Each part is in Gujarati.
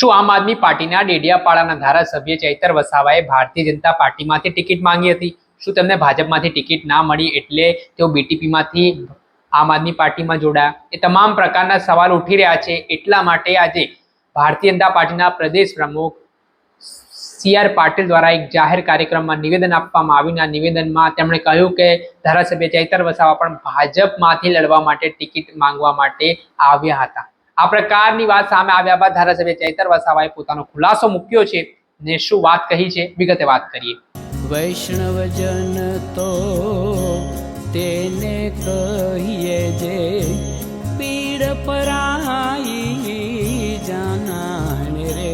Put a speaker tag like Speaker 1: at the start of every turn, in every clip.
Speaker 1: શું આમ આદમી પાર્ટીના ડેડિયાપાડાના ધારાસભ્ય ચૈતર વસાવાએ ભારતીય જનતા પાર્ટીમાંથી ટિકિટ માંગી હતી. શું તેમને ભાજપમાંથી ટિકિટ ના મળી એટલે તેઓ બીટીપીમાંથી આમ આદમી પાર્ટીમાં જોડાયા? એ તમામ પ્રકારના સવાલ ઉઠી રહ્યા છે. એટલા માટે આજે ભારતીય જનતા પાર્ટીના પ્રદેશ પ્રમુખ સી આર પાટીલ દ્વારા એક જાહેર કાર્યક્રમમાં નિવેદન આપવામાં આવ્યું આ નિવેદનમાં તેમણે કહ્યું કે ધારાસભ્ય ચૈતર વસાવા પણ ભાજપમાંથી લડવા માટે ટિકિટ માંગવા માટે આવ્યા હતા. આ પ્રકારની વાત સામે આવ્યા બાદ ધારાસભ્ય ચૈતર વસાવાએ પોતાનો ખુલાસો મૂક્યો છે ને શું વાત કહી છે વિગતે વાત કરીએ.
Speaker 2: વૈષ્ણવજન તો તેને કહીએ જે પીડ પરાઈ જાનાને રે.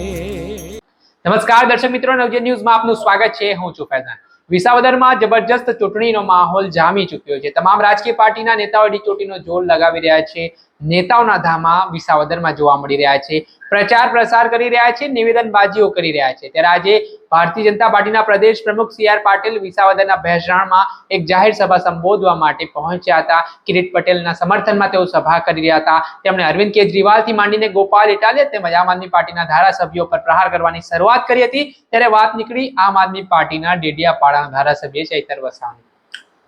Speaker 1: નમસ્કાર દર્શક મિત્રો નવજે ન્યૂઝમાં આપનું સ્વાગત છે. હું છું ફૈઝાન. વિસાવદરમાં જબરજસ્ત ચૂંટણીનો માહોલ જામી ચૂક્યો છે. તમામ રાજકીય પાર્ટીના નેતાઓ ચોટીનો જોર લગાવી રહ્યા છે. નેતાઓના ધામા વિસાવદરમાં જોવા મળી રહ્યા છે. પ્રચાર પ્રસાર કરી રહ્યા છે, નિવેદનબાજીઓ કરી રહ્યા છે. ત્યારે આજે ભારતીય જનતા પાર્ટીના પ્રદેશ પ્રમુખ સી આર પાટીલ વિસાવદરના ભેસરાણમાં એક જાહેર સભા સંબોધવા માટે પહોંચ્યા હતા. કિરીટ પટેલના સમર્થનમાં તેઓ સભા કરી રહ્યા હતા. તેમણે અરવિંદ કેજરીવાલથી માંડીને ગોપાલ ઇટાલિયા તેમજ આમ આદમી પાર્ટીના ધારાસભ્યો પર પ્રહાર કરવાની શરૂઆત કરી હતી. ત્યારે વાત નીકળી આમ આદમી પાર્ટીના ડેડિયાપાડાના ધારાસભ્ય ચૈતર વસાવાની.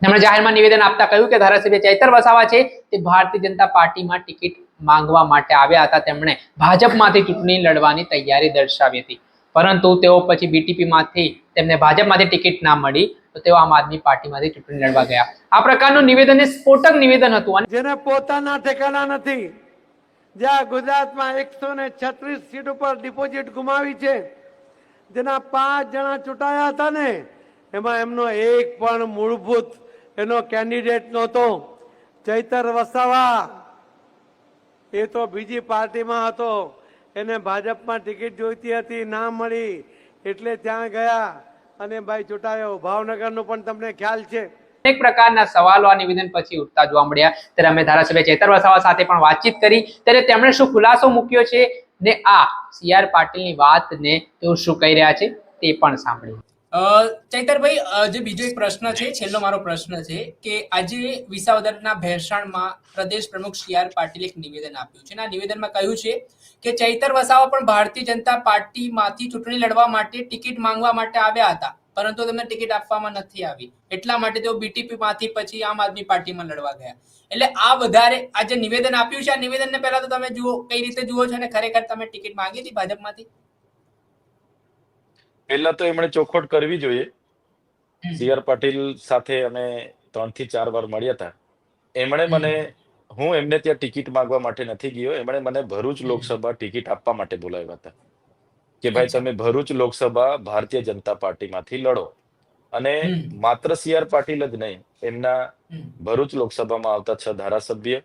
Speaker 1: તેમણે જાહેરમાં નિવેદન આપતા કહ્યું કે ધારાસભ્ય ચૈતર વસાવા છે તે ભારતીય જનતા પાર્ટીમાં ટિકિટ માંગવા માટે આવ્યા હતા. તેમણે ભાજપમાંથી ચૂંટણી લડવાની તૈયારી દર્શાવી હતી. પરંતુ તેઓ પછી બીટીપીમાંથી તેમને ભાજપમાંથી ટિકિટ ના મળી તો તેઓ આમ આદમી પાર્ટીમાંથી ચૂંટણી લડવા ગયા. આ પ્રકારનું નિવેદન એ સ્ફોટક નિવેદન હતું
Speaker 3: જેને પોતાના ઠેકાણા નથી, જ્યાં ગુજરાતમાં એકસો ને છત્રીસ સીટ ઉપર ડિપોઝિટ ગુમાવી છે, જેના પાંચ જણા ચૂંટાયા હતા ને, એમાં એમનો એક પણ મૂળભૂત એનો કેન્ડિડેટ નહોતો. ચૈતર વસાવા, એ તો બીજી પાર્ટીમાં હતો. એને ભાજપમાં ટિકિટ જોઈતી હતી, ના મળી, એટલે ત્યાં ગયા. અને ભાઈ ચૂંટાયો. ભાવનગરનો પણ તમને ખ્યાલ છે.
Speaker 1: અનેક પ્રકારના સવાલો આ નિવેદન પછી ઉઠતા જોવા મળ્યા. ત્યારે અમે ધારાસભ્ય ચેતર વસાવા સાથે પણ વાતચીત કરી. ત્યારે તેમણે શું ખુલાસો મૂક્યો છે? ને આ સી આર પાટીલની વાતને તેઓ શું કહી રહ્યા છે તે પણ સાંભળ્યું.
Speaker 4: ચૈતરભાઈ જે બીજો એક પ્રશ્ન છે, છેલ્લો મારો પ્રશ્ન છે કે આજે વિસાવદરના ભેરસાણમાં પ્રદેશ પ્રમુખ સી આર પાટીલે એક નિવેદન આપ્યું છે. આ નિવેદનમાં કહ્યું છે કે ચૈતર વસાવા પણ ભારતીય જનતા પાર્ટીમાંથી ચૂંટણી લડવા માટે ટિકિટ માંગવા માટે આવ્યા હતા, પરંતુ તેમને ટિકિટ આપવામાં નથી આવી. એટલા માટે તેઓ બીટીપી માંથી પછી આમ આદમી પાર્ટીમાં લડવા ગયા. એટલે આ વધારે આ જે નિવેદન આપ્યું છે, આ નિવેદનને પહેલા તો તમે જુઓ, કઈ રીતે જુઓ છો અને ખરેખર તમે ટિકિટ માંગી હતી ભાજપમાંથી?
Speaker 5: પહેલા તો એમણે ચોખવટ કરવી જોઈએ. સી આર પાટીલ સાથે અમે ત્રણથી ચાર વાર મળ્યા હતા. એમણે મને હું એમને ત્યાં ટિકિટ માંગવા માટે નથી ગયો એમણે મને ભરૂચ લોકસભા ટિકિટ આપવા માટે બોલાવ્યા હતા. કે ભાઈ તમે ભરૂચ લોકસભા ભારતીય જનતા પાર્ટીમાંથી લડો. અને માત્ર સી આર પાટીલ જ નહીં એમના. ભરૂચ લોકસભામાં આવતા છ ધારાસભ્ય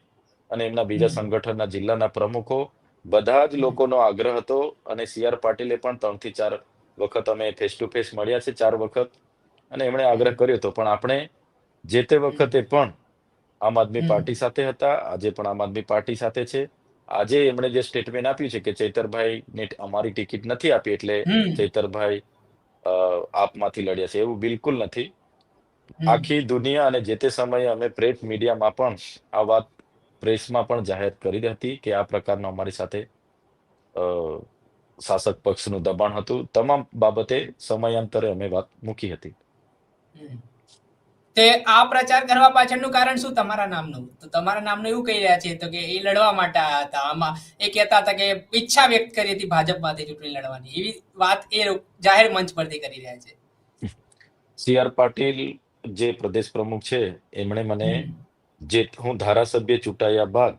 Speaker 5: અને એમના બીજા. સંગઠનના જિલ્લાના પ્રમુખો બધા જ લોકોનો આગ્રહ હતો અને સી આર પાટીલે પણ ત્રણથી ચાર વખત અમે ફેસ ટુ ફેસ મળ્યા છે ચાર વખત અને એમણે આગ્રહ કર્યો હતો. પણ આપણે જે તે વખતે પણ આમ આદમી પાર્ટી સાથે હતા આજે પણ આમ આદમી પાર્ટી સાથે છે. આજે એમણે જે સ્ટેટમેન્ટ આપ્યું છે કે ચૈતરભાઈ ને અમારી ટિકિટ નથી આપી એટલે. ચૈતરભાઈ આપમાંથી લડ્યા છે. એવું બિલકુલ નથી. આખી દુનિયા અને જે તે સમયે અમે પ્રેસ મીડિયામાં પણ આ વાત પ્રેસમાં પણ જાહેર કરી હતી કે આ પ્રકારનો અમારી સાથે શાસક પક્ષનું દબાણ હતું. તમામ બાબતે સમયાંતરે અમે વાત મૂકી હતી.
Speaker 4: તે આ પ્રચાર કરવા પાછળનું કારણ શું? તમારા નામનું. તો તમારા નામનું એવું કહી રહ્યા છે તો કે એ લડવા માટે આવ્યા હતા. આમાં એ કહેતા હતા કે ઈચ્છા વ્યક્ત કરી હતી ભાજપમાંથી ચૂંટણી લડવાની. એવી વાત એ જાહેર મંચ પરથી કરી રહ્યા છે.
Speaker 5: સી આર પાટીલ જે પ્રદેશ પ્રમુખ છે એમણે મને જે હું ધારાસભ્ય ચૂંટાયા બાદ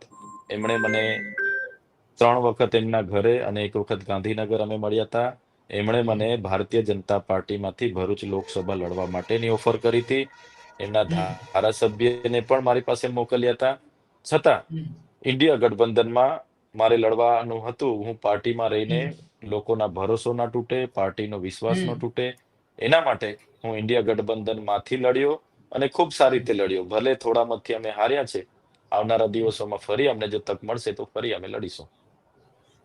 Speaker 5: એમણે મને ત્રણ વખત એમના ઘરે અને એક વખત ગાંધીનગર અમે મળ્યા હતા. એમણે મને ભારતીય જનતા પાર્ટીમાંથી ભરૂચ લોકસભા લડવા માટેની ઓફર કરી હતી. એમના ધારાસભ્યને પણ મારી પાસે મોકલ્યા હતા. છતાં ઇન્ડિયા ગઠબંધનમાં મારે લડવાનું હતું. હું પાર્ટીમાં રહીને લોકોના ભરોસો ના તૂટે પાર્ટીનો વિશ્વાસ ન તૂટે. એના માટે હું ઇન્ડિયા ગઠબંધનમાંથી લડ્યો અને ખૂબ સારી રીતે લડ્યો. ભલે થોડા મતથી અમે હાર્યા છે. આવનારા દિવસોમાં ફરી અમને જો તક મળશે તો ફરી અમે લડીશું.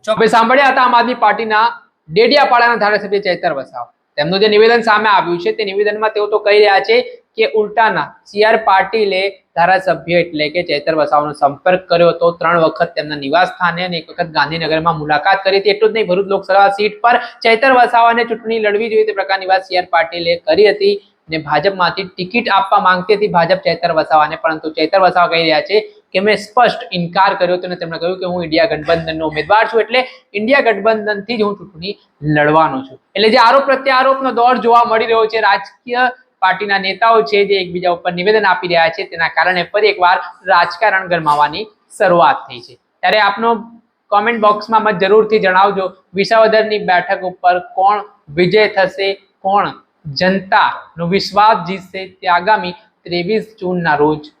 Speaker 1: આપણે સાંભળ્યા હતા આમ આદમી પાર્ટીના ડેડિયાપાડાના ધારાસભ્ય ચૈતર વસાવ. તેમનું જે નિવેદન સામે આવ્યું છે તે નિવેદનમાં તેઓ તો કહી રહ્યા છે કે ઉલટાના સીઆર પાટીલે ધારાસભ્ય એટલે કે ચૈતર વસાવાનો સંપર્ક કર્યો હતો. ત્રણ વખત તેમના નિવાસ સ્થાને અને એક વખત ગાંધીનગરમાં મુલાકાત કરી હતી. એટલું જ નહીં, ભરૂચ લોકસભા સીટ પર ચૈતર વસાવાને ચૂંટણી લડવી જોઈએ તે પ્રકારની વાત સીઆર પાટીલે કરી હતી. ને ભાજપમાંથી ટિકિટ આપવા માંગતી હતી ભાજપ ચૈતર વસાવાને. પરંતુ ચૈતર વસાવા કહી રહ્યા છે કે મેં સ્પષ્ટ ઇનકાર કર્યો હતો અને તેમણે કહ્યું કે હું ઇન્ડિયા ગઠબંધનનો ઉમેદવાર છું એટલે ઇન્ડિયા ગઠબંધનથી જ હું ચૂંટણી લડવાનો છું. એટલે જે આરોપ પ્રત્યારોપનો દોર જોવા મળી રહ્યો છે, રાજકીય પાર્ટીના નેતાઓ છે જે એકબીજા ઉપર નિવેદન આપી રહ્યા છે, તેના કારણે ફરી એકવાર રાજકારણ ગરમાવાની શરૂઆત થઈ છે. ત્યારે આપનો કોમેન્ટ બોક્સમાં મત જરૂરથી જણાવજો. વિસાવદરની બેઠક ઉપર કોણ વિજય થશે, કોણ જનતાનો વિશ્વાસ જીતશે તે આગામી ત્રેવીસ જૂનના રોજ